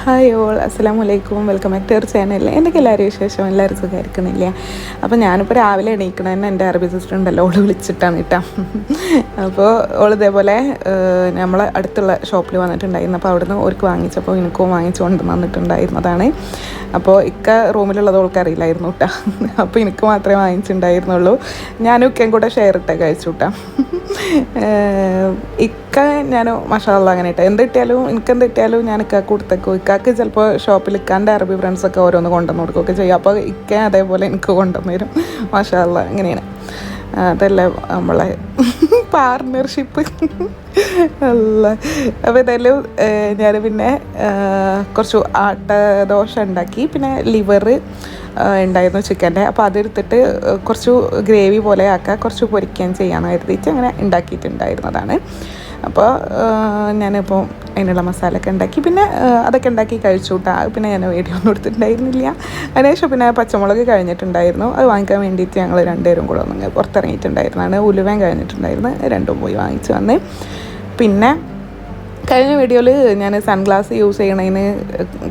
Hi all അസ്സാം വലൈക്കും welcome back to our channel എന്തൊക്കെ എല്ലാവരും വിശേഷം? എല്ലാവരും സുഖമായിരിക്കണില്ല അപ്പോൾ ഞാനിപ്പോൾ രാവിലെ എണീക്കണ തന്നെ എന്റെ അറബി സിസ്റ്റർ ഉണ്ടല്ലോ. ഓൾ വിളിച്ചിട്ടാണ് കേട്ടോ. അപ്പോൾ ഓൾ ഇതേപോലെ നമ്മളെ അടുത്തുള്ള ഷോപ്പിൽ വന്നിട്ടുണ്ടായിരുന്നു. അപ്പോൾ അവിടുന്ന് ഓർക്ക് വാങ്ങിച്ചപ്പോൾ എനിക്കും വാങ്ങിച്ചു കൊണ്ട് വന്നിട്ടുണ്ടായിരുന്നതാണ് അപ്പോൾ ഇക്ക റൂമിലുള്ളത് ഓൾക്ക് അറിയില്ലായിരുന്നു കേട്ടോ. അപ്പോൾ എനിക്ക് മാത്രമേ വാങ്ങിച്ചിട്ടുണ്ടായിരുന്നുള്ളൂ. ഞാനും ഇക്കയും കൂടെ ഷെയർ ഇട്ടേ കഴിച്ചു കേട്ടോ. ഞാൻ മഷാല്ല അങ്ങനെ ഇട്ട. എന്ത് കിട്ടിയാലും എനിക്ക് എന്ത് കിട്ടിയാലും ഞാൻ ഇക്കാക്ക് കൊടുത്തേക്കും. ഇക്കാക്ക് ചിലപ്പോൾ ഷോപ്പിൽ ഇക്കാന്റെ അറബി ഫ്രണ്ട്സൊക്കെ ഓരോന്ന് കൊണ്ടുവന്ന് കൊടുക്കുകയൊക്കെ ചെയ്യും. അപ്പോൾ ഇക്ക അതേപോലെ എനിക്ക് കൊണ്ടുവന്ന് തരും മഷാല്ല അങ്ങനെയാണ് അതല്ലേ നമ്മളെ പാർട്ണർഷിപ്പ് അല്ല അപ്പോൾ ഇതെല്ലാം ഞാൻ പിന്നെ കുറച്ച് ആട്ട ദോശ ഉണ്ടാക്കി. പിന്നെ ലിവർ ഉണ്ടായിരുന്നു ചിക്കന്റെ അപ്പോൾ അതെടുത്തിട്ട് കുറച്ച് ഗ്രേവി പോലെ ആക്കുക കുറച്ച് പൊരിക്കുകയും ചെയ്യാമെന്ന് കരുതിയിട്ട് അങ്ങനെ ഉണ്ടാക്കിയിട്ടുണ്ടായിരുന്നതാണ്. അപ്പോൾ ഞാനിപ്പോൾ അതിനുള്ള മസാലയൊക്കെ ഉണ്ടാക്കി. പിന്നെ അതൊക്കെ ഉണ്ടാക്കി കഴിച്ചു കൂട്ടാ പിന്നെ ഞാൻ വീഡിയോ ഒന്നും എടുത്തിട്ടുണ്ടായിരുന്നില്ല. അതിനുശേഷം പിന്നെ പച്ചമുളക് കഴിഞ്ഞിട്ടുണ്ടായിരുന്നു. അത് വാങ്ങിക്കാൻ വേണ്ടിയിട്ട് ഞങ്ങൾ രണ്ടുപേരും കൂടെ ഒന്ന് പുറത്തിറങ്ങിയിട്ടുണ്ടായിരുന്നാണ്. ഉലുവേം കഴിഞ്ഞിട്ടുണ്ടായിരുന്നു. രണ്ടും പോയി വാങ്ങിച്ച് വന്ന്. പിന്നെ കഴിഞ്ഞ വീഡിയോയിൽ ഞാൻ സൺഗ്ലാസ് യൂസ് ചെയ്യണതിന്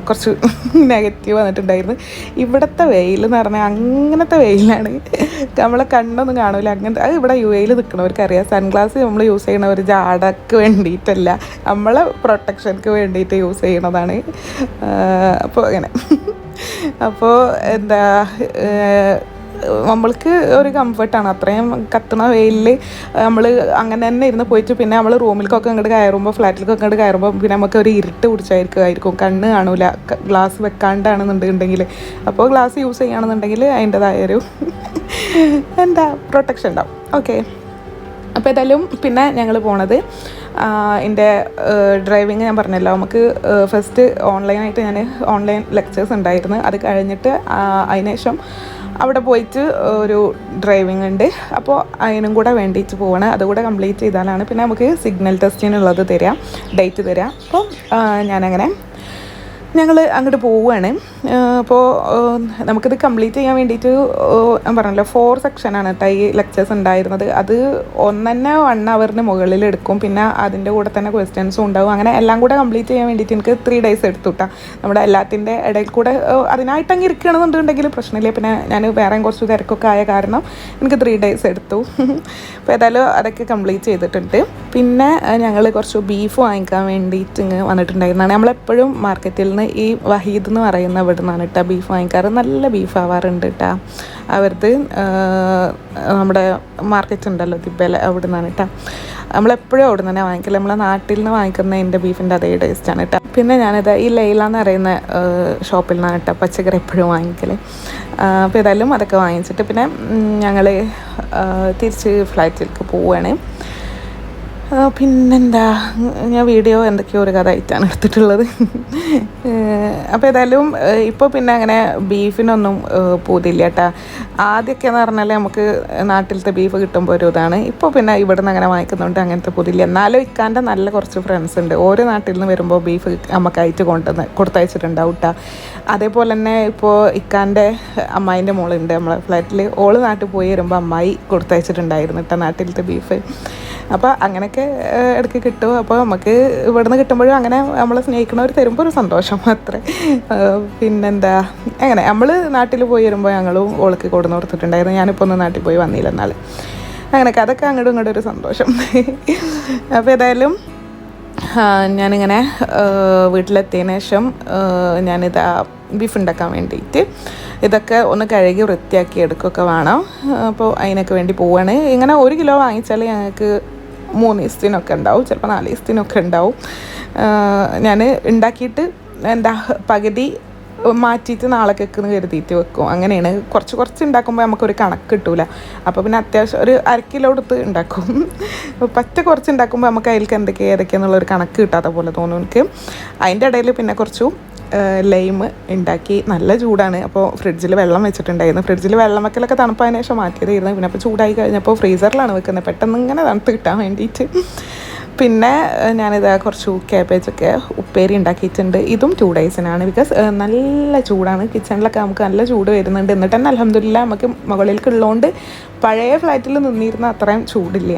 കുറച്ച് നെഗറ്റീവ് വന്നിട്ടുണ്ടായിരുന്നു. ഇവിടുത്തെ വെയിൽ എന്ന് പറഞ്ഞാൽ അങ്ങനത്തെ വെയിലാണ്. നമ്മളെ കണ്ണൊന്നും കാണില്ല അങ്ങനത്തെ അത് ഇവിടെ യു എയിൽ നിൽക്കണവർക്ക് അറിയാം സൺഗ്ലാസ് നമ്മൾ യൂസ് ചെയ്യണ ഒരു ജാടക്ക് വേണ്ടിയിട്ടല്ല. നമ്മളെ പ്രൊട്ടക്ഷൻക്ക് വേണ്ടിയിട്ട് യൂസ് ചെയ്യണതാണ്. അപ്പോൾ അങ്ങനെ. അപ്പോൾ എന്താ നമ്മൾക്ക് ഒരു കംഫർട്ടാണ് അത്രയും കത്തുന്ന വെയിലിൽ നമ്മൾ അങ്ങനെ തന്നെ ഇരുന്ന് പോയിട്ട് പിന്നെ നമ്മൾ റൂമിലേക്കൊക്കെ അങ്ങോട്ട് കയറുമ്പോൾ ഫ്ലാറ്റിലേക്കൊക്കെ അങ്ങോട്ട് കയറുമ്പോൾ പിന്നെ നമുക്ക് ഒരു ഇരുട്ട് പിടിച്ചായിരിക്കുമായിരിക്കും. കണ്ണ് കാണൂല. ഗ്ലാസ് വെക്കാണ്ടാണെന്നുണ്ടെങ്കിൽ അപ്പോൾ ഗ്ലാസ് യൂസ് ചെയ്യുകയാണെന്നുണ്ടെങ്കിൽ അതിന്റെതായൊരു എന്താ പ്രൊട്ടക്ഷൻ ഉണ്ടാവും. ഓക്കെ അപ്പോൾ ഏതായാലും പിന്നെ ഞങ്ങൾ പോണത് എന്റെ ഡ്രൈവിങ് ഞാൻ പറഞ്ഞല്ലോ. നമുക്ക് ഫസ്റ്റ് ഓൺലൈനായിട്ട് ഞാൻ ഓൺലൈൻ ലെക്ചേഴ്സ് ഉണ്ടായിരുന്നു. അത് കഴിഞ്ഞിട്ട് അതിനുശേഷം അവിടെ പോയിട്ട് ഒരു ഡ്രൈവിംഗ് ഉണ്ട്. അപ്പോൾ അതിനും കൂടെ വേണ്ടിയിട്ട് പോവാണ്. അതുകൂടെ കംപ്ലീറ്റ് ചെയ്താലാണ് പിന്നെ നമുക്ക് സിഗ്നൽ ടെസ്റ്റിനുള്ളത് തരാം ഡേറ്റ് തരാം. അപ്പോൾ ഞാനങ്ങനെ ഞങ്ങൾ അങ്ങോട്ട് പോവുകയാണ് അപ്പോൾ നമുക്കിത് കംപ്ലീറ്റ് ചെയ്യാൻ വേണ്ടിയിട്ട് ഞാൻ പറഞ്ഞല്ലോ ഫോർ സെക്ഷനാണ് കേട്ടോ ഈ ലെക്ചേഴ്സ് ഉണ്ടായിരുന്നത്. അത് ഒന്നെ വൺ അവറിന് മുകളിൽ എടുക്കും. പിന്നെ അതിന്റെ കൂടെ തന്നെ ക്വസ്റ്റ്യൻസും ഉണ്ടാവും. അങ്ങനെ എല്ലാം കൂടെ കംപ്ലീറ്റ് ചെയ്യാൻ വേണ്ടിയിട്ട് എനിക്ക് ത്രീ ഡേയ്സ് എടുത്തു കേട്ടോ നമ്മുടെ എല്ലാത്തിന്റെ ഇടയിൽ കൂടെ അതിനായിട്ട് അങ്ങ് ഇരിക്കണമെന്നുണ്ടെങ്കിൽ പ്രശ്നമില്ല. പിന്നെ ഞാൻ വേറെ കുറച്ച് തിരക്കൊക്കെ ആയ കാരണം എനിക്ക് ത്രീ ഡേയ്സ് എടുത്തു. അപ്പോൾ ഏതായാലും അതൊക്കെ കംപ്ലീറ്റ് ചെയ്തിട്ടുണ്ട്. പിന്നെ ഞങ്ങൾ കുറച്ച് ബീഫ് വാങ്ങിക്കാൻ വേണ്ടിയിട്ട് ഇങ്ങ് വന്നിട്ടുണ്ടായിരുന്നതാണ് നമ്മളെപ്പോഴും മാർക്കറ്റിൽ നിന്ന് ഈ വഹീദ് എന്ന് പറയുന്ന ഇവിടെ നിന്നാണ് കേട്ടോ ബീഫ് വാങ്ങിക്കാറ്. നല്ല ബീഫ് ആവാറുണ്ട് കേട്ടോ അവരത് നമ്മുടെ മാർക്കറ്റ് ഉണ്ടല്ലോ ദിബല അവിടെ നിന്നാണ് കേട്ടോ നമ്മളെപ്പോഴും അവിടെ നിന്ന് തന്നെ വാങ്ങിക്കില്ല നമ്മളെ നാട്ടിൽ നിന്ന് വാങ്ങിക്കുന്ന എന്റെ ബീഫിന്റെ അതേ ടേസ്റ്റാണ് കേട്ടോ പിന്നെ ഞാനിത് ഈ ലൈല എന്ന് പറയുന്ന ഷോപ്പിൽ നിന്നാണ് കേട്ടോ പച്ചക്കറി എപ്പോഴും വാങ്ങിക്കൽ അപ്പോൾ ഏതായാലും അതൊക്കെ വാങ്ങിച്ചിട്ട് പിന്നെ ഞങ്ങൾ തിരിച്ച് ഫ്ലാറ്റിലേക്ക് പോവുകയാണ് പിന്നെന്താ? ഞാൻ വീഡിയോ എന്തൊക്കെയോ ഒരു കഥ ആയിട്ടാണ് എടുത്തിട്ടുള്ളത് അപ്പോൾ ഏതായാലും ഇപ്പോൾ പിന്നെ അങ്ങനെ ബീഫിനൊന്നും പൂതില്ല കേട്ടാ. ആദ്യമൊക്കെ എന്ന് പറഞ്ഞാൽ നമുക്ക് നാട്ടിലത്തെ ബീഫ് കിട്ടുമ്പോൾ ഒരു ഇതാണ്. ഇപ്പോൾ പിന്നെ ഇവിടെ നിന്ന് അങ്ങനെ വാങ്ങിക്കുന്നുണ്ട് അങ്ങനത്തെ പൂതില്ല എന്നാലും ഇക്കാന്റെ നല്ല കുറച്ച് ഫ്രണ്ട്സ് ഉണ്ട്. ഓരോ നാട്ടിൽ നിന്ന് വരുമ്പോൾ ബീഫ് നമുക്കായിട്ട് കൊണ്ടുവന്ന് കൊടുത്തയച്ചിട്ടുണ്ടാവും കേട്ടോ അതേപോലെ തന്നെ ഇപ്പോൾ ഇക്കാന്റെ അമ്മായിന്റെ മോളുണ്ട്. നമ്മളെ ഫ്ലാറ്റിൽ ഓൾ നാട്ടിൽ പോയി വരുമ്പോൾ അമ്മായി കൊടുത്തയച്ചിട്ടുണ്ടായിരുന്നു കേട്ടോ നാട്ടിലത്തെ ബീഫ്. അപ്പോൾ അങ്ങനെയൊക്കെ ഇടയ്ക്ക് കിട്ടും. അപ്പോൾ നമുക്ക് ഇവിടുന്ന് കിട്ടുമ്പോഴും അങ്ങനെ നമ്മളെ സ്നേഹിക്കുന്നവർ തരുമ്പോൾ ഒരു സന്തോഷം മാത്രമേ പിന്നെന്താ? അങ്ങനെ നമ്മൾ നാട്ടിൽ പോയി വരുമ്പോൾ ഞങ്ങളും ഓൾക്ക് കൊടുന്ന് ഓർത്തിട്ടുണ്ടായിരുന്നു ഞാനിപ്പോൾ ഒന്ന് നാട്ടിൽ പോയി വന്നില്ല എന്നാൽ അങ്ങനെയൊക്കെ അതൊക്കെ അങ്ങോട്ടും ഇങ്ങോട്ടും ഒരു സന്തോഷം. അപ്പോൾ ഏതായാലും ഞാനിങ്ങനെ വീട്ടിലെത്തിയതിന് ശേഷം ഞാനിതാ ബീഫ് ഉണ്ടാക്കാൻ വേണ്ടിയിട്ട് ഇതൊക്കെ ഒന്ന് കഴുകി വൃത്തിയാക്കി എടുക്കുകയൊക്കെ വേണം. അപ്പോൾ അതിനൊക്കെ വേണ്ടി പോവാണ്. ഇങ്ങനെ ഒരു കിലോ വാങ്ങിച്ചാൽ ഞങ്ങൾക്ക് മൂന്ന് ദിവസത്തിനൊക്കെ ഉണ്ടാവും. ചിലപ്പോൾ നാല് ദിവസത്തിനൊക്കെ ഉണ്ടാവും. ഞാൻ ഉണ്ടാക്കിയിട്ട് എന്താ പകുതി മാറ്റിയിട്ട് നാളെ കേൾക്കുന്ന കരുതിയിട്ട് വെക്കും. അങ്ങനെയാണ്. കുറച്ച് കുറച്ച് ഉണ്ടാക്കുമ്പോൾ നമുക്കൊരു കണക്ക് കിട്ടൂല. അപ്പോൾ പിന്നെ അത്യാവശ്യം ഒരു അര കിലോ എടുത്ത് ഉണ്ടാക്കും. പറ്റ കുറച്ച് ഉണ്ടാക്കുമ്പോൾ നമുക്ക് അതിലേക്ക് എന്തൊക്കെയാണ് ഏതൊക്കെയാണെന്നുള്ളൊരു കണക്ക് കിട്ടാത്ത പോലെ തോന്നും എനിക്ക്. അതിന്റെ ഇടയിൽ പിന്നെ കുറച്ചു ലൈം ഉണ്ടാക്കി. നല്ല ചൂടാണ്. അപ്പോൾ ഫ്രിഡ്ജിൽ വെള്ളം വെച്ചിട്ടുണ്ടായിരുന്നു. ഫ്രിഡ്ജിൽ വെള്ളം വെക്കലൊക്കെ തണുപ്പതിനു ശേഷം മാറ്റിയതായിരുന്നു. പിന്നെ അപ്പോൾ ചൂടായി കഴിഞ്ഞപ്പോൾ ഫ്രീസറിലാണ് വെക്കുന്നത്. പെട്ടെന്ന് ഇങ്ങനെ തണുത്ത് കിട്ടാൻ വേണ്ടിയിട്ട് പിന്നെ ഞാനിത് കുറച്ച് ക്യാബേജൊക്കെ ഉപ്പേരി ഉണ്ടാക്കിയിട്ടുണ്ട്. ഇതും ടു ഡേയ്സിനാണ് ബിക്കോസ് നല്ല ചൂടാണ്. കിച്ചണിലൊക്കെ നമുക്ക് നല്ല ചൂട് വരുന്നുണ്ട്. എന്നിട്ട് തന്നെ അലഹമില്ല നമുക്ക് മുകളിലേക്ക് ഉള്ളതുകൊണ്ട് പഴയ ഫ്ലാറ്റിൽ നിന്നിരുന്ന അത്രയും ചൂടില്ല.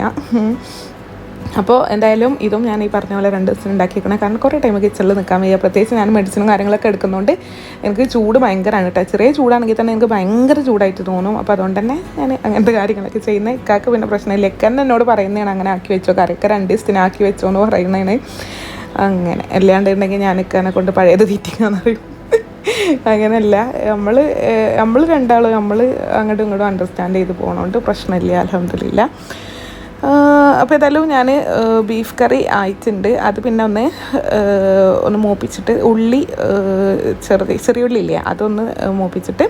അപ്പോൾ എന്തായാലും ഇതും ഞാൻ ഈ പറഞ്ഞ പോലെ രണ്ട് ദിവസം ഉണ്ടാക്കിയേക്കണം. കാരണം കുറേ ടൈം കിച്ചണിൽ നിൽക്കാൻ വയ്യ. പ്രത്യേകിച്ച് ഞാൻ മെഡിസിനും കാര്യങ്ങളൊക്കെ എടുക്കുന്നതുകൊണ്ട് എനിക്ക് ചൂട് ഭയങ്കരമാണ് കേട്ടോ ചെറിയ ചൂടാണെങ്കിൽ തന്നെ എനിക്ക് ഭയങ്കര ചൂടായിട്ട് തോന്നും. അപ്പോൾ അതുകൊണ്ട് തന്നെ ഞാൻ അങ്ങനത്തെ കാര്യങ്ങളൊക്കെ ചെയ്യുന്നത് ഇക്കാക്ക് പിന്നെ പ്രശ്നമില്ല. ഇക്കന്നെ എന്നോട് പറയുന്നതാണ് അങ്ങനെ ആക്കി വെച്ചോ. കറിയൊക്കെ രണ്ട് ദിവസത്തിന് ആക്കി വെച്ചോ എന്ന് പറയുന്നതാണ്. അങ്ങനെ. അല്ലാണ്ടുണ്ടെങ്കിൽ ഞാൻ ഇക്കാനെ കൊണ്ട് പഴയത് തീറ്റിക്കാന്ന് പറയും. അങ്ങനെയല്ല. നമ്മൾ നമ്മൾ രണ്ടാളും നമ്മൾ അങ്ങോട്ടും ഇങ്ങോട്ടും അണ്ടർസ്റ്റാൻഡ് ചെയ്ത് പോകണോണ്ട് പ്രശ്നമില്ല. അലഹമില്ല അപ്പോൾ ഏതായാലും ഞാൻ ബീഫ് കറി ആയിട്ടുണ്ട്. അത് പിന്നെ ഒന്ന് ഒന്ന് മൂപ്പിച്ചിട്ട് ഉള്ളി ചെറുത് ചെറിയ ഉള്ളി ഇല്ലേ അതൊന്ന് മൂപ്പിച്ചിട്ട്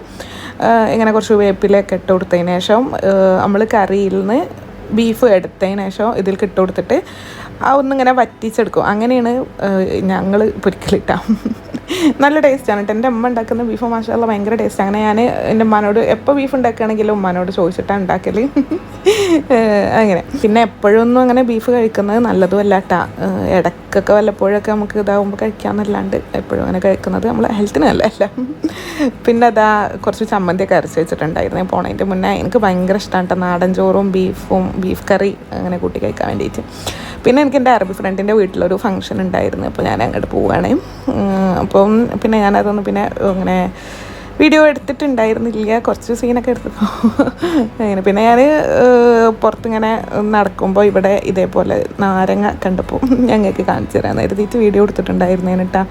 ഇങ്ങനെ കുറച്ച് വേപ്പിലൊക്കെ ഇട്ട് കൊടുത്തതിന് ശേഷം നമ്മൾ കറിയിൽ നിന്ന് ബീഫ് എടുത്തതിന് ശേഷം ഇതിൽ ഇട്ട് കൊടുത്തിട്ട് ആ ഒന്നിങ്ങനെ വറ്റിച്ചെടുക്കും. അങ്ങനെയാണ് ഞങ്ങൾ പൊരിക്കലിട്ട. നല്ല ടേസ്റ്റാണ്. കേട്ടോ എന്റെ അമ്മ ഉണ്ടാക്കുന്ന ബീഫ് മാഷാല്ല ഭയങ്കര ടേസ്റ്റ്. അങ്ങനെ ഞാൻ എന്റെ ഉമ്മാനോട് എപ്പോൾ ബീഫ് ഉണ്ടാക്കുകയാണെങ്കിലും ഉമ്മാനോട് ചോദിച്ചിട്ടാണ് ഉണ്ടാക്കൽ അങ്ങനെ. പിന്നെ എപ്പോഴൊന്നും അങ്ങനെ ബീഫ് കഴിക്കുന്നത് നല്ലതുമല്ല കേട്ടാ ഇടയ്ക്കൊക്കെ വല്ലപ്പോഴൊക്കെ നമുക്ക് ഇതാവുമ്പോൾ കഴിക്കാമെന്നല്ലാണ്ട് എപ്പോഴും അങ്ങനെ കഴിക്കുന്നത് നമ്മളെ ഹെൽത്തിന് നല്ലതല്ല. പിന്നെ അതാ കുറച്ച് ചമ്മന്തിയൊക്കെ അരച്ച് വെച്ചിട്ടുണ്ടായിരുന്നു. പോണതിന്റെ മുന്നേ എനിക്ക് ഭയങ്കര ഇഷ്ടമാണ് കേട്ടോ നാടൻ ചോറും ബീഫും ബീഫ് കറി അങ്ങനെ കൂട്ടി കഴിക്കാൻ വേണ്ടിയിട്ട് പിന്നെ എനിക്ക് എന്റെ അറബി ഫ്രണ്ടിന്റെ വീട്ടിലൊരു ഫംഗ്ഷൻ ഉണ്ടായിരുന്നു. അപ്പോൾ ഞാൻ അങ്ങോട്ട് പോവുകയാണ് അപ്പം പിന്നെ ഞാനതൊന്ന് പിന്നെ അങ്ങനെ വീഡിയോ എടുത്തിട്ടുണ്ടായിരുന്നില്ല. കുറച്ച് സീനൊക്കെ എടുത്തപ്പോൾ അങ്ങനെ പിന്നെ ഞാൻ പുറത്തിങ്ങനെ നടക്കുമ്പോൾ ഇവിടെ ഇതേപോലെ നാരങ്ങ കണ്ടപ്പോൾ ഞങ്ങൾക്ക് കാണിച്ചു തരാൻ എഴുതിയിട്ട് വീഡിയോ എടുത്തിട്ടുണ്ടായിരുന്നേന് കേട്ടാ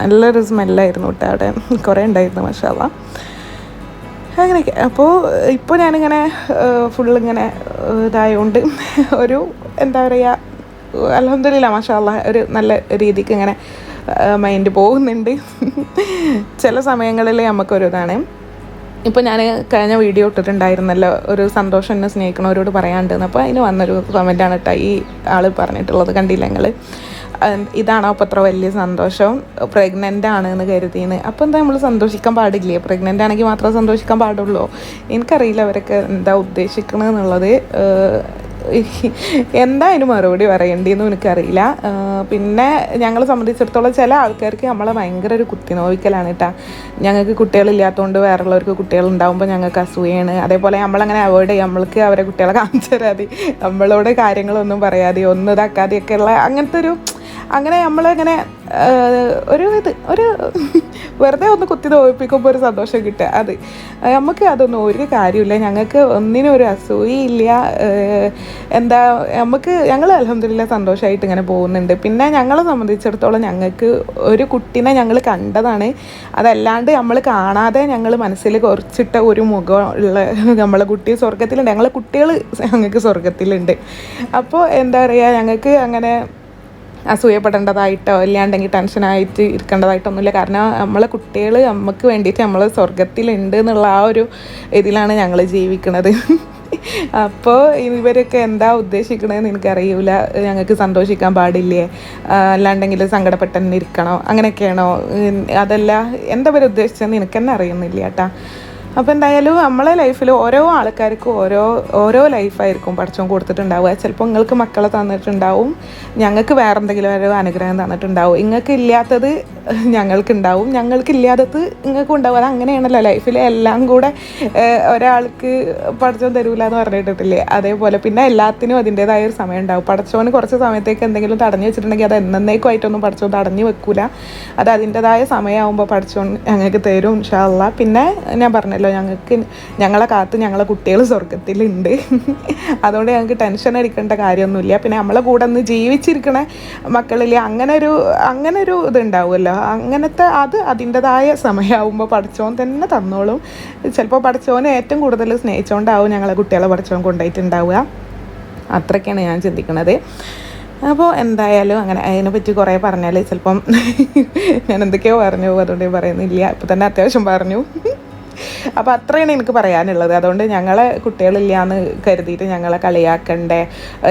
നല്ലൊരു സ്മെല്ലായിരുന്നു കേട്ടോ അവിടെ. കുറേ ഉണ്ടായിരുന്നു മഷാല അങ്ങനെയൊക്കെ. അപ്പോൾ ഇപ്പോൾ ഞാനിങ്ങനെ ഫുള്ളിങ്ങനെ ഇതായതുകൊണ്ട് ഒരു എന്താ പറയുക അലഹമില്ല മാഷാല്ല ഒരു നല്ല രീതിക്ക് ഇങ്ങനെ മൈൻഡ് പോകുന്നുണ്ട്. ചില സമയങ്ങളിൽ നമുക്കൊരു ഇതാണ് ഇപ്പോൾ ഞാൻ കഴിഞ്ഞ വീഡിയോ ഇട്ടിട്ടുണ്ടായിരുന്നല്ലോ ഒരു സന്തോഷം എന്നെ സ്നേഹിക്കണവരോട് പറയാണ്ടെന്ന് അപ്പോൾ അതിന് വന്നൊരു കമന്റാണ് കേട്ടോ ഈ ആൾ പറഞ്ഞിട്ടുള്ളത് കണ്ടില്ല ഞങ്ങൾ ഇതാണോ അപ്പോൾ അത്ര വലിയ സന്തോഷം. പ്രഗ്നന്റ് ആണ് എന്ന് കരുതിയെന്ന് അപ്പോൾ എന്താ നമ്മൾ സന്തോഷിക്കാൻ പാടില്ലേ? പ്രഗ്നന്റ് ആണെങ്കിൽ മാത്രമേ സന്തോഷിക്കാൻ പാടുള്ളൂ. എനിക്കറിയില്ല അവരൊക്കെ എന്താ ഉദ്ദേശിക്കണത് എന്നുള്ളത്. എന്താ അതിന് മറുപടി പറയേണ്ടതെന്നും എനിക്കറിയില്ല. പിന്നെ ഞങ്ങളെ സംബന്ധിച്ചിടത്തോളം ചില ആൾക്കാർക്ക് നമ്മളെ ഭയങ്കര ഒരു കുത്തി നോവിക്കലാണ് കേട്ടാ. ഞങ്ങൾക്ക് കുട്ടികളില്ലാത്തതുകൊണ്ട് വേറെയുള്ളവർക്ക് കുട്ടികൾ ഉണ്ടാകുമ്പോൾ ഞങ്ങൾക്ക് അസൂയാണ്. അതേപോലെ നമ്മളങ്ങനെ അവോയ്ഡ് ചെയ്യും. നമ്മൾക്ക് അവരെ കുട്ടികളെ കാണിച്ചു തരാതെ. നമ്മളോട് കാര്യങ്ങളൊന്നും പറയാതെ ഒന്നും ഇതാക്കാതെയൊക്കെയുള്ള അങ്ങനത്തെ ഒരു അങ്ങനെ നമ്മളങ്ങനെ ഒരു ഇത് ഒരു വെറുതെ ഒന്ന് കുത്തി തോൽപ്പിക്കുമ്പോൾ ഒരു സന്തോഷം കിട്ടുക. അത്. നമുക്ക് അതൊന്നും ഒരു കാര്യമില്ല ഞങ്ങൾക്ക് ഒന്നിനും ഒരു അസൂയില്ല എന്താ നമുക്ക് ഞങ്ങൾ അലഹമില്ല സന്തോഷമായിട്ട് ഇങ്ങനെ പോകുന്നുണ്ട്. പിന്നെ ഞങ്ങളെ സംബന്ധിച്ചിടത്തോളം ഞങ്ങൾക്ക് ഒരു കുട്ടീനെ ഞങ്ങൾ കണ്ടതാണ്. അതല്ലാണ്ട് നമ്മൾ കാണാതെ ഞങ്ങൾ മനസ്സിൽ കുറച്ചിട്ട ഒരു മുഖമുള്ള നമ്മളെ കുട്ടി സ്വർഗത്തിലുണ്ട് ഞങ്ങളെ കുട്ടികൾ ഞങ്ങൾക്ക് സ്വർഗത്തിലുണ്ട് അപ്പോൾ എന്താ പറയുക ഞങ്ങൾക്ക് അങ്ങനെ അസൂയപ്പെടേണ്ടതായിട്ടോ ഇല്ലാണ്ടെങ്കിൽ ടെൻഷനായിട്ട് ഇരിക്കേണ്ടതായിട്ടൊന്നുമില്ല. കാരണം നമ്മളെ കുട്ടികൾ നമുക്ക് വേണ്ടിയിട്ട് നമ്മൾ സ്വർഗത്തിലുണ്ട് എന്നുള്ള ആ ഒരു ഇതിലാണ് ഞങ്ങൾ ജീവിക്കുന്നത് അപ്പോൾ ഇവരൊക്കെ എന്താ ഉദ്ദേശിക്കണതെന്ന് എനിക്കറിയില്ല ഞങ്ങൾക്ക് സന്തോഷിക്കാൻ പാടില്ലേ? അല്ലാണ്ടെങ്കിൽ സങ്കടപ്പെട്ട് തന്നെ ഇരിക്കണോ? അങ്ങനെയൊക്കെയാണോ? അതല്ല എന്താ പേര് ഉദ്ദേശിച്ചതെന്ന് എനിക്കെന്നെ അറിയുന്നില്ല കേട്ടാ അപ്പോൾ എന്തായാലും നമ്മളെ ലൈഫിൽ ഓരോ ആൾക്കാർക്കും ഓരോ ഓരോ ലൈഫായിരിക്കും പഠിച്ചോൻ കൊടുത്തിട്ടുണ്ടാവുക. ചിലപ്പോൾ നിങ്ങൾക്ക് മക്കളെ തന്നിട്ടുണ്ടാവും. ഞങ്ങൾക്ക് വേറെ എന്തെങ്കിലും ഒരു അനുഗ്രഹം തന്നിട്ടുണ്ടാവും. നിങ്ങൾക്ക് ഇല്ലാത്തത് ഞങ്ങൾക്കുണ്ടാവും ഞങ്ങൾക്ക് ഇല്ലാത്തത് നിങ്ങൾക്ക് ഉണ്ടാവും. അത് അങ്ങനെയാണല്ലോ ലൈഫിൽ എല്ലാം കൂടെ ഒരാൾക്ക് പഠിച്ചോൻ തരൂല എന്ന് പറഞ്ഞിട്ടില്ലേ? അതേപോലെ പിന്നെ എല്ലാത്തിനും അതിന്റേതായ ഒരു സമയം ഉണ്ടാവും. പഠിച്ചോന് കുറച്ച് സമയത്തേക്ക് എന്തെങ്കിലും തടഞ്ഞു വെച്ചിട്ടുണ്ടെങ്കിൽ അത് എന്നേക്കുമായിട്ടൊന്നും പഠിച്ചോൻ തടഞ്ഞു വെക്കൂല. അത് അതിന്റെതായ സമയമാകുമ്പോൾ പഠിച്ചോൻ ഞങ്ങൾക്ക് തരും ഇൻഷാല്ല പിന്നെ ഞാൻ പറഞ്ഞല്ലോ ഞങ്ങൾക്ക് ഞങ്ങളെ കാത്ത് ഞങ്ങളെ കുട്ടികൾ സ്വർഗത്തിലുണ്ട് അതുകൊണ്ട് ഞങ്ങൾക്ക് ടെൻഷൻ അടിക്കേണ്ട കാര്യമൊന്നുമില്ല. പിന്നെ നമ്മളെ കൂടെ ഒന്ന് ജീവിച്ചിരിക്കണ മക്കളിൽ അങ്ങനെ ഒരു അങ്ങനെ ഒരു ഇതുണ്ടാവുമല്ലോ. അങ്ങനത്തെ അത് അതിന്റെതായ സമയമാകുമ്പോൾ പഠിച്ചോൻ തന്നെ തന്നോളും. ചിലപ്പോൾ പഠിച്ചോനെ ഏറ്റവും കൂടുതൽ സ്നേഹിച്ചോണ്ടാവും ഞങ്ങളെ കുട്ടികളെ പഠിച്ചോൻ കൊണ്ടുപോയിട്ടുണ്ടാവുക. അത്രയ്ക്കാണ് ഞാൻ ചിന്തിക്കുന്നത് അപ്പോൾ എന്തായാലും അങ്ങനെ അതിനെപ്പറ്റി കുറേ പറഞ്ഞാൽ ചിലപ്പം ഞാൻ എന്തൊക്കെയോ പറഞ്ഞു അതുകൊണ്ട് പറയുന്നില്ല. ഇപ്പം തന്നെ അത്യാവശ്യം പറഞ്ഞു. അപ്പോൾ അത്രയാണ് എനിക്ക് പറയാനുള്ളത്. അതുകൊണ്ട് ഞങ്ങളെ കുട്ടികളില്ല എന്ന് കരുതിയിട്ട് ഞങ്ങളെ കളിയാക്കണ്ടേ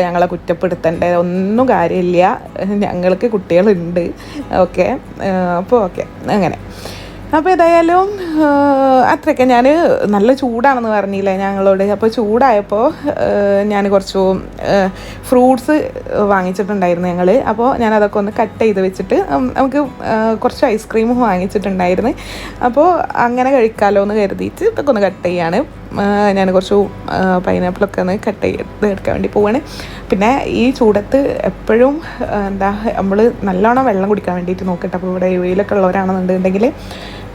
ഞങ്ങളെ കുറ്റപ്പെടുത്തണ്ടേ ഒന്നും കാര്യമില്ല. ഞങ്ങൾക്ക് കുട്ടികളുണ്ട്. ഓക്കെ? അപ്പോൾ ഓക്കെ. അങ്ങനെ. അപ്പോൾ ഏതായാലും അത്രയ്ക്ക്. ഞാൻ നല്ല ചൂടാണെന്ന് പറഞ്ഞില്ലേ ഞങ്ങളോട്. അപ്പോൾ ചൂടായപ്പോൾ ഞാൻ കുറച്ച് ഫ്രൂട്ട്സ് വാങ്ങിച്ചിട്ടുണ്ടായിരുന്നു ഞങ്ങൾ അപ്പോൾ ഞാൻ അതൊക്കെ ഒന്ന് കട്ട് ചെയ്ത് വെച്ചിട്ട് നമുക്ക് കുറച്ച് ഐസ്ക്രീമും വാങ്ങിച്ചിട്ടുണ്ടായിരുന്നു. അപ്പോൾ അങ്ങനെ കഴിക്കാമല്ലോ എന്ന് കരുതിയിട്ട് ഇതൊക്കെ ഒന്ന് കട്ട് ചെയ്യാണ്. ഞാൻ കുറച്ച് പൈനാപ്പിളൊക്കെ ഒന്ന് കട്ട് ചെയ്ത് എടുക്കാൻ വേണ്ടി പോവാണ്. പിന്നെ ഈ ചൂടത്ത് എപ്പോഴും എന്താ നമ്മൾ നല്ലോണം വെള്ളം കുടിക്കാൻ വേണ്ടിയിട്ട് നോക്കട്ടെ. അപ്പോൾ ഇവിടെ വെയിലൊക്കെ ഉള്ളവരാണെന്നുണ്ടെങ്കിൽ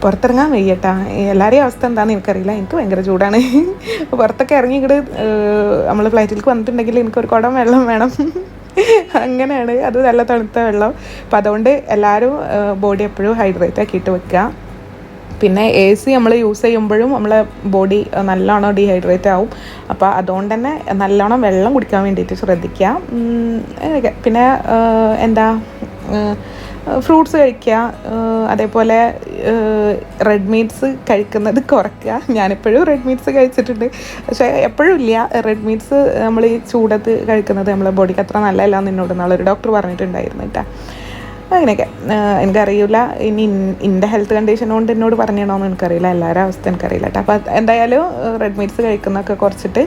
പുറത്തിറങ്ങാൻ വയ്യട്ടാ. എല്ലാവരെയും അവസ്ഥ എന്താണെന്ന് എനിക്കറിയില്ല. എനിക്ക് ഭയങ്കര ചൂടാണ്. പുറത്തൊക്കെ ഇറങ്ങി ഇങ്ങോട്ട് നമ്മൾ ഫ്ലൈറ്റിലേക്ക് വന്നിട്ടുണ്ടെങ്കിൽ എനിക്ക് ഒരു കുടം വെള്ളം വേണം. അങ്ങനെയാണ്. അത് നല്ല തണുത്ത വെള്ളം. അപ്പം അതുകൊണ്ട് എല്ലാവരും ബോഡി എപ്പോഴും ഹൈഡ്രേറ്റ് ആക്കിയിട്ട് വെക്കുക. പിന്നെ എ സി നമ്മൾ യൂസ് ചെയ്യുമ്പോഴും നമ്മളെ ബോഡി നല്ലോണം ഡീഹൈഡ്രേറ്റ് ആവും. അപ്പോൾ അതുകൊണ്ട് തന്നെ നല്ലോണം വെള്ളം കുടിക്കാൻ വേണ്ടിയിട്ട് ശ്രദ്ധിക്കുക. പിന്നെ എന്താ ഫ്രൂട്ട്സ് കഴിക്കുക അതേപോലെ റെഡ് മീറ്റ്സ് കഴിക്കുന്നത് കുറയ്ക്കുക. ഞാനെപ്പോഴും റെഡ് മീറ്റ്സ് കഴിച്ചിട്ടുണ്ട്. പക്ഷേ എപ്പോഴും ഇല്ല. റെഡ് മീറ്റ്സ് നമ്മൾ ഈ ചൂടത്ത് കഴിക്കുന്നത് നമ്മളെ ബോഡിക്ക് അത്ര നല്ലതല്ല എന്ന് എന്നോട് ഒരു ഡോക്ടർ പറഞ്ഞിട്ടുണ്ടായിരുന്നു കേട്ടോ അങ്ങനെയൊക്കെ. എനിക്കറിയില്ല ഇനി ഇൻ- എന്റെ ഹെൽത്ത് കണ്ടീഷൻ കൊണ്ട് എന്നോട് പറഞ്ഞിടണമെന്ന് എനിക്കറിയില്ല. എല്ലാവരും അവസ്ഥ എനിക്കറിയില്ല കേട്ടോ. അപ്പോൾ എന്തായാലും റെഡ് മീറ്റ്സ് കഴിക്കുന്നതൊക്കെ കുറച്ചിട്ട്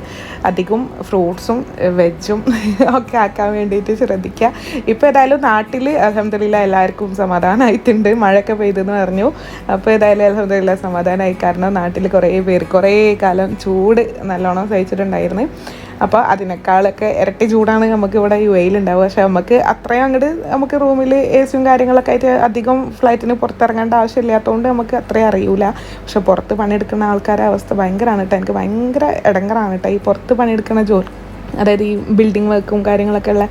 അധികം ഫ്രൂട്ട്സും വെജും ഒക്കെ ആക്കാൻ വേണ്ടിയിട്ട് ശ്രദ്ധിക്കുക ഇപ്പോൾ ഏതായാലും നാട്ടിൽ അലഹമില്ല എല്ലാവർക്കും സമാധാനമായിട്ടുണ്ട് മഴയൊക്കെ പെയ്തെന്ന് പറഞ്ഞു. അപ്പോൾ ഏതായാലും അലഹമില്ല സമാധാനമായി കാരണം നാട്ടിൽ കുറേ പേര് കുറേ കാലം ചൂട് നല്ലോണം സഹിച്ചിട്ടുണ്ടായിരുന്നു. അപ്പോൾ അതിനേക്കാളൊക്കെ ഇരട്ടി ചൂടാണ് നമുക്ക് ഇവിടെ യു എയിലുണ്ടാവുക പക്ഷേ നമുക്ക് അത്രയും അങ്ങോട്ട് നമുക്ക് റൂമിൽ എ സിയും കാര്യങ്ങളൊക്കെ ആയിട്ട് അധികം ഫ്ലൈറ്റിന് പുറത്തിറങ്ങേണ്ട ആവശ്യമില്ലാത്തതുകൊണ്ട് നമുക്ക് അത്രയും അറിയൂല. പക്ഷെ പുറത്ത് പണിയെടുക്കുന്ന ആൾക്കാരുടെ അവസ്ഥ ഭയങ്കരമാണ് കേട്ടോ എനിക്ക് ഭയങ്കര ഇടങ്ങറാണ് കേട്ടോ ഈ പുറത്ത് പണിയെടുക്കുന്ന ജോലി. അതായത് ഈ ബിൽഡിംഗ് വർക്കും കാര്യങ്ങളൊക്കെ ഉള്ള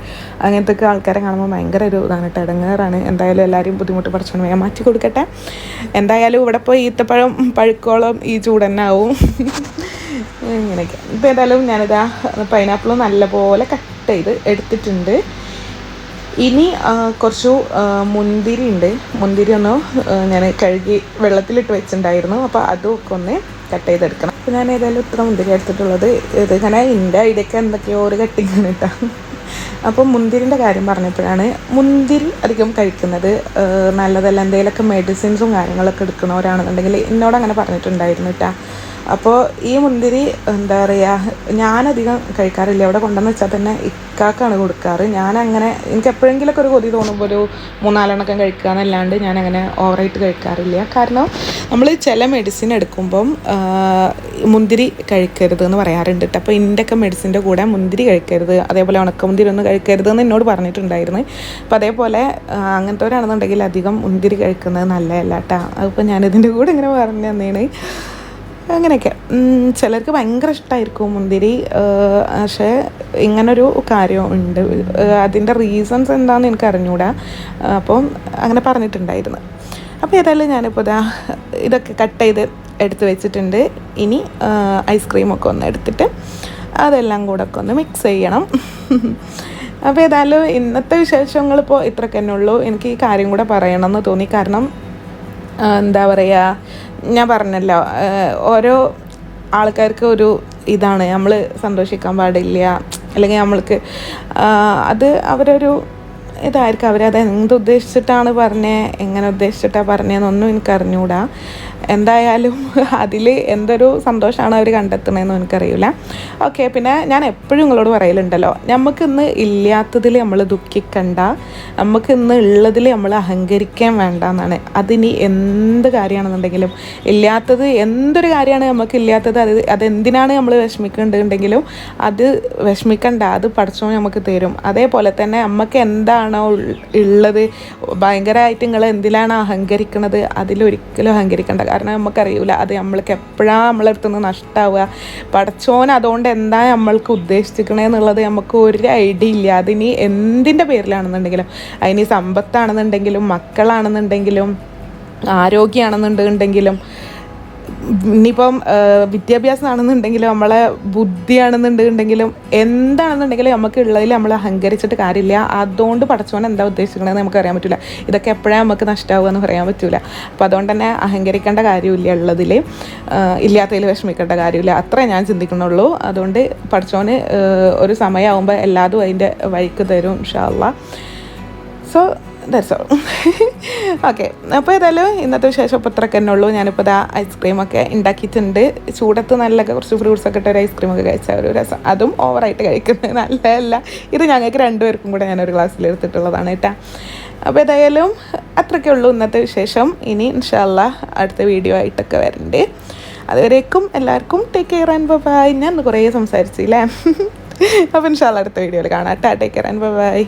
അങ്ങനത്തെ ഒക്കെ ആൾക്കാരെ കാണുമ്പോൾ ഭയങ്കര ഒരു ഇതാണ് ഇടങ്ങേറാണ് എന്തായാലും എല്ലാവരും ബുദ്ധിമുട്ട് പഠിച്ചോണ്ട് ഞാൻ മാറ്റി കൊടുക്കട്ടെ. എന്തായാലും ഇവിടെ പോയി ഈത്തപ്പഴം പഴുക്കോളം ഈ ചൂടന്നാവും. ഇങ്ങനെയൊക്കെ. ഇപ്പോൾ ഏതായാലും ഞാനിതാ പൈനാപ്പിൾ നല്ലപോലെ കട്ട് ചെയ്ത് എടുത്തിട്ടുണ്ട്. ഇനി കുറച്ചു മുന്തിരി ഉണ്ട്. മുന്തിരി ഒന്ന് ഞാൻ കഴുകി വെള്ളത്തിലിട്ട് വെച്ചിട്ടുണ്ടായിരുന്നു. അപ്പോൾ അതൊക്കെ ഒന്ന് കട്ട് ചെയ്തെടുക്കണം. അപ്പോൾ ഞാൻ ഏതായാലും ഇത്ര മുന്തിരി എടുത്തിട്ടുള്ളത് ഇത് ഇങ്ങനെ എന്റെ ഐഡിയൊക്കെ എന്തൊക്കെയോ ഒരു കട്ടിങ്ങാണ് കേട്ടോ അപ്പോൾ മുന്തിരിന്റെ കാര്യം പറഞ്ഞപ്പോഴാണ് മുന്തിരി അധികം കഴിക്കുന്നത് നല്ലതല്ല. എന്തെങ്കിലുമൊക്കെ മെഡിസിൻസും കാര്യങ്ങളൊക്കെ എടുക്കണവരാണെന്നുണ്ടെങ്കിൽ എന്നോട് അങ്ങനെ പറഞ്ഞിട്ടുണ്ടായിരുന്നു കേട്ടോ അപ്പോൾ ഈ മുന്തിരി എന്താ പറയുക ഞാനധികം കഴിക്കാറില്ല. എവിടെ കൊണ്ടുവന്ന് വെച്ചാൽ തന്നെ ഇക്കാക്കാണ് കൊടുക്കാറ്. ഞാൻ അങ്ങനെ എനിക്ക് എപ്പോഴെങ്കിലൊക്കെ ഒരു കൊതി തോന്നുമ്പോൾ ഒരു മൂന്നാലെണ്ണക്കം കഴിക്കുക എന്നല്ലാണ്ട് അങ്ങനെ ഓവറായിട്ട് കഴിക്കാറില്ല. കാരണം നമ്മൾ ചില മെഡിസിൻ എടുക്കുമ്പം മുന്തിരി കഴിക്കരുത് എന്ന് പറയാറുണ്ട് കേട്ടോ അപ്പോൾ ഇതിന്റെയൊക്കെ മെഡിസിന്റെ കൂടെ മുന്തിരി കഴിക്കരുത്. അതേപോലെ ഉണക്കമുന്തിരി ഒന്നും കഴിക്കരുത് എന്ന് എന്നോട് പറഞ്ഞിട്ടുണ്ടായിരുന്നു. അപ്പോൾ അതേപോലെ അങ്ങനത്തെ ഒരാണെന്നുണ്ടെങ്കിൽ അധികം മുന്തിരി കഴിക്കുന്നത് നല്ലതല്ല കേട്ടോ അതിപ്പോൾ ഞാനിതിന്റെ കൂടെ ഇങ്ങനെ പറഞ്ഞു തന്നേണ്. അങ്ങനെയൊക്കെ. ചിലർക്ക് ഭയങ്കര ഇഷ്ടമായിരിക്കും മുന്തിരി. പക്ഷേ ഇങ്ങനൊരു കാര്യം ഉണ്ട്. അതിന്റെ റീസൺസ് എന്താണെന്ന് എനിക്ക് അറിഞ്ഞൂടാ. അപ്പം അങ്ങനെ പറഞ്ഞിട്ടുണ്ടായിരുന്നു. അപ്പോൾ ഏതായാലും ഞാനിപ്പോൾ ഇതാ ഇതൊക്കെ കട്ട് ചെയ്ത് എടുത്ത് വെച്ചിട്ടുണ്ട്. ഇനി ഐസ്ക്രീമൊക്കെ ഒന്ന് എടുത്തിട്ട് അതെല്ലാം കൂടെ ഒക്കെ ഒന്ന് മിക്സ് ചെയ്യണം. അപ്പോൾ ഏതായാലും ഇന്നത്തെ വിശേഷങ്ങളിപ്പോൾ ഇത്രയൊക്കെ തന്നെ ഉള്ളൂ. എനിക്ക് ഈ കാര്യം കൂടെ പറയണമെന്ന് തോന്നി. കാരണം എന്താ പറയുക ഞാൻ പറഞ്ഞല്ലോ ഓരോ ആൾക്കാർക്ക് ഒരു ഇതാണ്. നമ്മൾ സന്തോഷിക്കാൻ പാടില്ല. അല്ലെങ്കിൽ നമ്മൾക്ക് അത് അവരൊരു ഇതായിരിക്കും. അവരത് എന്ത് ഉദ്ദേശിച്ചിട്ടാണ് പറഞ്ഞത് എങ്ങനെ ഉദ്ദേശിച്ചിട്ടാണ് പറഞ്ഞതെന്നൊന്നും എനിക്ക് അറിഞ്ഞൂടാ എന്തായാലും അതിൽ എന്തൊരു സന്തോഷമാണ് അവർ കണ്ടെത്തണതെന്ന് എനിക്കറിയില്ല. ഓക്കെ പിന്നെ ഞാൻ എപ്പോഴും നിങ്ങളോട് പറയലുണ്ടല്ലോ നമുക്കിന്ന് ഇല്ലാത്തതിൽ നമ്മൾ ദുഃഖിക്കണ്ട നമുക്ക് ഇന്ന് ഉള്ളതിൽ നമ്മൾ അഹങ്കരിക്കാൻ വേണ്ട എന്നാണ് അതിനി എന്ത് കാര്യമാണെന്നുണ്ടെങ്കിലും ഇല്ലാത്തത് എന്തൊരു കാര്യമാണ് നമുക്ക് ഇല്ലാത്തത്? അത് അതെന്തിനാണ് നമ്മൾ വിഷമിക്കേണ്ടതുണ്ടെങ്കിലും അത് വിഷമിക്കണ്ട അത് പഠിച്ചോ നമുക്ക് തരും. അതേപോലെ തന്നെ നമുക്ക് എന്താണോ ഉൾ- ഉള്ളത്? ഭയങ്കരമായിട്ട് നിങ്ങൾ എന്തിലാണ് അഹങ്കരിക്കുന്നത് അതിലൊരിക്കലും അഹങ്കരിക്കേണ്ട. കാരണം നമുക്കറിയില്ല അത് നമ്മൾക്ക് എപ്പോഴാണ് നമ്മളെ അടുത്ത് നിന്ന് നഷ്ടമാവുക പഠിച്ചോൻ അതുകൊണ്ട് എന്താ നമ്മൾക്ക് ഉദ്ദേശിച്ചിരിക്കണേന്നുള്ളത് നമുക്ക് ഒരു ഐഡിയ ഇല്ല. അതിനി എന്തിന്റെ പേരിലാണെന്നുണ്ടെങ്കിലും അതിനി സമ്പത്താണെന്നുണ്ടെങ്കിലും മക്കളാണെന്നുണ്ടെങ്കിലും ആരോഗ്യമാണെന്നുണ്ടെങ്കിലും ഇനിയിപ്പം വിദ്യാഭ്യാസമാണെന്നുണ്ടെങ്കിലും നമ്മളെ ബുദ്ധിയാണെന്നുണ്ടെങ്കിലും എന്താണെന്നുണ്ടെങ്കിലും നമുക്ക് ഉള്ളതിൽ നമ്മൾ അഹങ്കരിച്ചിട്ട് കാര്യമില്ല. അതുകൊണ്ട് പഠിച്ചവനെ എന്താ ഉദ്ദേശിക്കണമെന്ന് നമുക്ക് അറിയാൻ പറ്റില്ല ഇതൊക്കെ എപ്പോഴാണ് നമുക്ക് നഷ്ടമാവുക എന്ന് പറയാൻ പറ്റില്ല അപ്പോൾ അതുകൊണ്ട് തന്നെ അഹങ്കരിക്കേണ്ട കാര്യമില്ല ഉള്ളതിൽ ഇല്ലാത്തതിൽ വിഷമിക്കേണ്ട കാര്യമില്ല. അത്രേ ഞാൻ ചിന്തിക്കുന്നുള്ളൂ. അതുകൊണ്ട് പഠിച്ചവന് ഒരു സമയമാകുമ്പോൾ എല്ലാതും അതിന്റെ വഴിക്ക് തരും ഇൻഷാല്ല സോ ദാറ്റ്സ് ഓൾ ഓക്കെ അപ്പോൾ ഏതായാലും ഇന്നത്തെ വിശേഷം ഇപ്പോൾ ഇത്രയൊക്കെ തന്നെ ഉള്ളൂ. ഞാനിപ്പോൾ ഇതാ ഐസ്ക്രീമൊക്കെ ഉണ്ടാക്കിയിട്ടുണ്ട്. ചൂടത്ത് നല്ല കുറച്ച് ഫ്രൂട്ട്സ് ഒക്കെ ഇട്ട് ഒരു ഐസ്ക്രീമൊക്കെ കഴിച്ച ഒരു രസം. അതും ഓവറായിട്ട് കഴിക്കുന്നത് നല്ലതല്ല. ഇത് ഞങ്ങൾക്ക് രണ്ടുപേർക്കും കൂടെ ഞാനൊരു ഗ്ലാസ്സിൽ എടുത്തിട്ടുള്ളതാണ് കേട്ടോ. അപ്പോൾ ഏതായാലും അത്രയ്ക്കേ ഉള്ളൂ ഇന്നത്തെ വിശേഷം. ഇനി ഇൻഷാല്ല അടുത്ത വീഡിയോ ആയിട്ടൊക്കെ വരുന്നുണ്ട് അതുവരേക്കും എല്ലാവർക്കും ടേക്ക് കെയർ ആൻഡ് ബൈ ഞാൻ കുറേ സംസാരിച്ചില്ലേ? അപ്പോൾ ഇൻഷാല്ല അടുത്ത വീഡിയോയിൽ കാണാം ടാ ടേക്ക് കെയർ ആൻഡ് ബൈ